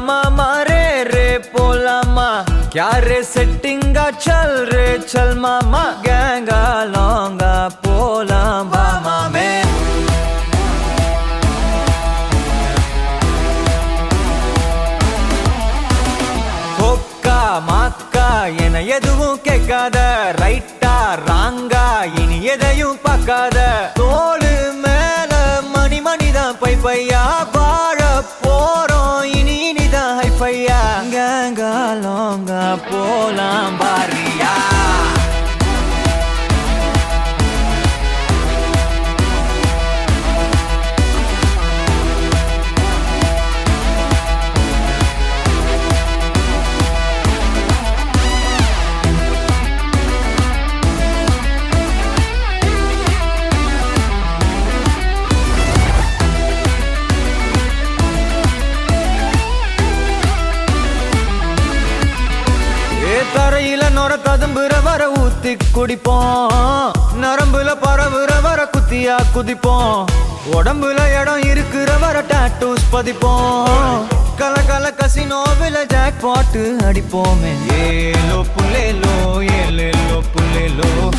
மாமா ரே ரே போலாமா क्या रे செட்டிங்கா चल रे चल மாமா கேங்கா லாங்கா போலாம் வா மாமே கொக்கா மாக்கா என எதுவும் கேட்காத ரைட்டா ராங்கா இனி எதையும் பார்க்காத தோளு மேல மணி மணிதான் பை பையா லாங்கா போலாம் பாரியா நொர ததும்புற வர ஊத்தி குடிப்போம். நரம்புல பரவுற வர குத்தியா குதிப்போம். உடம்புல இடம் இருக்கிற வர டாட்டூஸ் பதிப்போம். கல கல கசினோவில் ஜாக் பாட்டு அடிப்போமே. ஏலோ புல்லேலோ ஏலேலோ புள்ளேலோ.